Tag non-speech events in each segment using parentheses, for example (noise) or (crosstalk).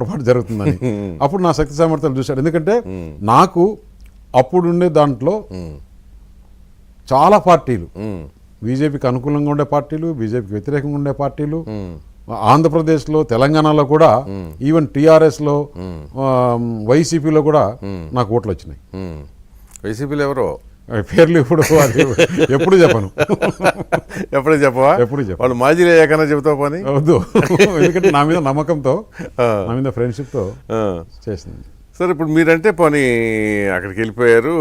పొరపాటు జరుగుతుందని. (laughs) అప్పుడు నా శక్తి సామర్థ్యాలు చూశాడు ఎందుకంటే నాకు అప్పుడుండే దాంట్లో చాలా పార్టీలు. ఉమ్, బీజేపీకి అనుకూలంగా ఉండే పార్టీలు బీజేపీకి వ్యతిరేకంగా ఉండే పార్టీలు ఆంధ్రప్రదేశ్లో తెలంగాణలో కూడా ఈవెన్ టీఆర్ఎస్లో వైసీపీలో కూడా నాకు ఓట్లు వచ్చినాయి. వైసీపీలో ఎవరో? పేర్లు ఇప్పుడు (laughs) ఎప్పుడు చెప్పను. ఎప్పుడే చెప్పవా? ఎప్పుడు చెప్పను. వాళ్ళు మాజీలు అయ్యాకన్నా చెబుతావు పని? వద్దు. (laughs) ఎందుకంటే నా మీద నమ్మకంతో. నా మీద ఫ్రెండ్షిప్తో. చేసింది. సరే ఇప్పుడు మీరంటే పోనీ అక్కడికి వెళ్ళిపోయారు.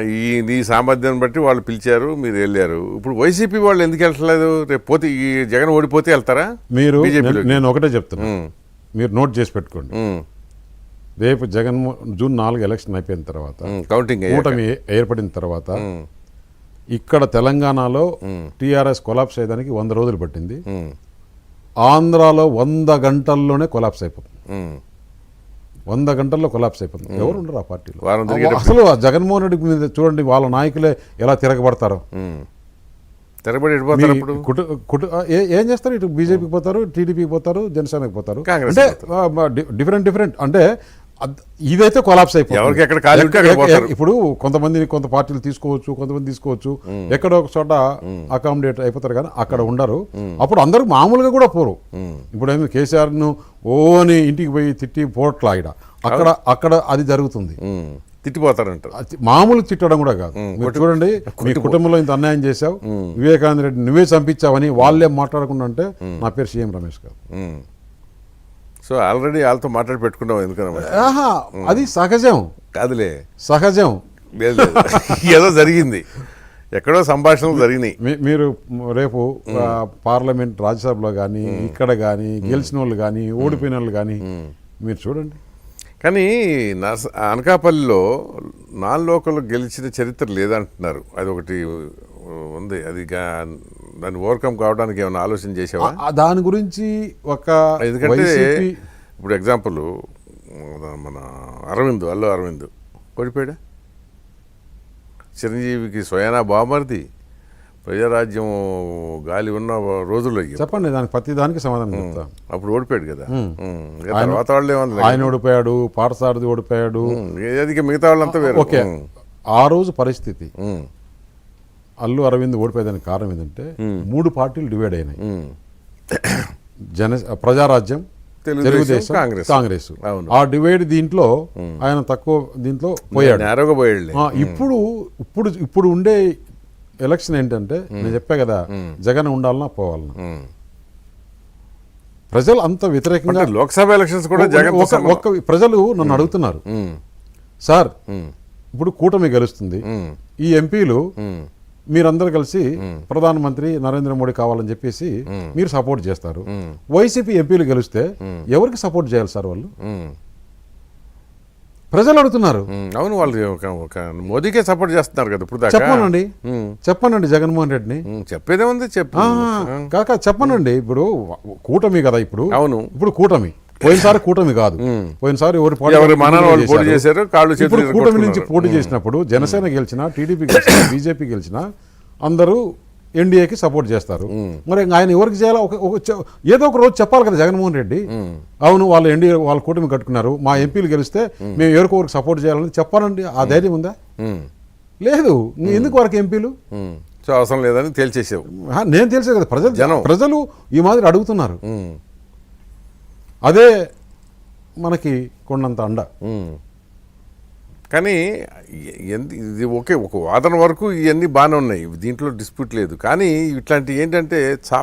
ఈ నీ సామర్థ్యాన్ని బట్టి వాళ్ళు పిలిచారు మీరు వెళ్ళారు. ఇప్పుడు వైసీపీ వాళ్ళు ఎందుకు వెళ్ళట్లేదు? రేపు పోతే ఈ జగన్ ఓడిపోతే వెళ్తారా? మీరు. నేను- ఒకటే చెప్తున్నా. ఉమ్, మీరు నోట్ చేసి పెట్టుకోండి. రేపు జగన్మో జూన్ నాలుగు ఎలక్షన్ అయిపోయిన తర్వాత కౌంటింగ్. కూటమి ఏర్పడిన తర్వాత ఇక్కడ తెలంగాణలో టీఆర్ఎస్ కొలాప్స్ అయ్యడానికి వంద రోజులు పట్టింది. ఆంధ్రాలో వంద గంటల్లోనే కొలాప్స్ అయిపోతుంది. వంద గంటల్లో కొలాప్స్ అయిపోతుంది. ఎవరు ఉండరు ఆ పార్టీలో. అసలు జగన్మోహన్ రెడ్డి మీద చూడండి వాళ్ళ నాయకులే ఎలా తిరగబడతారో. తిరగబడి ఏ- చేస్తారు? ఇటు బీజేపీకి పోతారు టీడీపీకి పోతారు జనసేనకి పోతారు. అంటే డిఫరెంట్ డిఫరెంట్. అంటే ఇదైతే కొలాప్స్ అయిపోతుంది. ఇప్పుడు కొంతమందిని కొంత పార్టీలు తీసుకోవచ్చు కొంతమంది తీసుకోవచ్చు. ఎక్కడో ఒక చోట అకామిడేట్ అయిపోతారు కానీ అక్కడ ఉండరు. అప్పుడు అందరూ మామూలుగా కూడా పోరు. ఇప్పుడు ఏమి కేసీఆర్ను ఓని ఇంటికి పోయి తిట్టి పోట్లా ఈడ. అక్కడ అక్కడ అది జరుగుతుంది. అది మామూలు తిట్టడం కూడా కాదు. మీరు చూడండి మీ కుటుంబంలో ఇంత అన్యాయం చేశావు. వివేకానంద రెడ్డి నువ్వే చంపించావని వాళ్ళే మాట్లాడకుండా అంటే నా పేరు సీఎం రమేష్ కాదు ఉమ్. సో ఆల్రెడీ వాళ్ళతో మాట్లాడి పెట్టుకున్నాం ఎందుకన్నా అది సహజం. కాదులే. సహజం. లేదు. (laughs) ఏదో జరిగింది. ఎక్కడో సంభాషణలు జరిగినాయి. మీరు రేపు పార్లమెంట్ రాజ్యసభలో కానీ ఇక్కడ కానీ గెలిచిన వాళ్ళు కానీ ఓడిపోయిన వాళ్ళు కానీ మీరు చూడండి. కానీ నా స- అనకాపల్లిలో నాన్ లోకల్ గెలిచిన చరిత్ర లేదంటున్నారు. అది ఒకటి ఉంది. అది దాన్ని ఓవర్కమ్ కావడానికి ఏమైనా ఆలోచన చేసావా? దాని గురించి ఒక ఎందుకంటే ఇప్పుడు ఎగ్జాంపుల్ మన అరవింద్ అల్లు అరవింద్ ఓడిపోయాడా? చిరంజీవికి స్వయానా బామర్ది ప్రజారాజ్యం గాలి ఉన్న రోజుల్లో. చెప్పండి దానికి ప్రతి దానికి సమాధానం చెప్తా. అప్పుడు ఓడిపోయాడు కదా. తర్వాత వాళ్ళు ఆయన ఓడిపోయాడు పాటసారథి ఓడిపోయాడు. మిగతా వాళ్ళంతా ఓకే. ఆ రోజు పరిస్థితి. అల్లు అరవింద్ ఓడిపోయేదానికి కారణం ఏంటంటే మూడు పార్టీలు డివైడ్ అయినాయి. జన ప్రజారాజ్యం తెలుగుదేశం, కాంగ్రెస్. కాంగ్రెస్. ఆ డివైడ్ దీంట్లో ఆయన తక్కువ దీంట్లో పోయాడు. ఇప్పుడు ఇప్పుడు ఇప్పుడు ఉండే ఎలక్షన్ ఏంటంటే నేను చెప్పా కదా జగన్ ఉండాలన్నా పోవాలన్నా. ప్రజలు అంత వ్యతిరేకంగా లోక్సభ ఎలక్షన్స్ కూడా జగన్ ఒక్క ప్రజలు నన్ను అడుగుతున్నారు. సార్ ఇప్పుడు కూటమి గెలుస్తుంది. ఈ ఎంపీలు మీరందరూ కలిసి ప్రధానమంత్రి నరేంద్ర మోడీ కావాలని చెప్పేసి మీరు సపోర్ట్ చేస్తారు. వైసీపీ ఎంపీలు గెలిస్తే ఎవరికి సపోర్ట్ చేయాలి సార్ వాళ్ళు? ప్రజలు అడుగుతున్నారు. అవును వాళ్ళు మోదీకే సపోర్ట్ చేస్తున్నారు కదా ఇప్పుడు చెప్పనండి. చెప్పనండి జగన్మోహన్ రెడ్డిని. ఉమ్, చెప్పేదేముంది చెప్పు. ఆ, కాక చెప్పనండి. ఇప్పుడు కూటమి కదా ఇప్పుడు. అవును. ఇప్పుడు కూటమి. పోయినసారి కూటమి కాదు. పోయినసారి ఎవరి చేశారు. కాళ్ళు ఇప్పుడు కూటమి నుంచి. పోటీ చేసినప్పుడు జనసేన గెలిచినా టీడీపీ గెలిచినా (coughs) బీజేపీ గెలిచినా అందరూ ఎన్డీఏకి సపోర్ట్ చేస్తారు. మరి ఆయన ఎవరికి చేయాలో ఏదో ఒక రోజు చెప్పాలి కదా జగన్మోహన్ రెడ్డి. అవును వాళ్ళు ఎన్డీఏ వాళ్ళ కూటమి కట్టుకున్నారు. మా ఎంపీలు గెలిస్తే మేము. ఎవరికొకరికి సపోర్ట్ చేయాలని చెప్పాలండి ఆ ధైర్యం ఉందా. లేదు. ఎందుకు వరకు ఎంపీలు? అవసరం లేదని తేల్చేసావు. నేను తెలిసే కదా. ప్రజలు జనం. ప్రజలు ఈ మాదిరి అడుగుతున్నారు. అదే మనకి కొండంత అండ. కానీ ఎందు- ఇది ఓకే ఒక వాదన వరకు ఇవన్నీ బాగానే ఉన్నాయి. దీంట్లో డిస్ప్యూట్ లేదు. కానీ ఇట్లాంటి ఏంటంటే చాప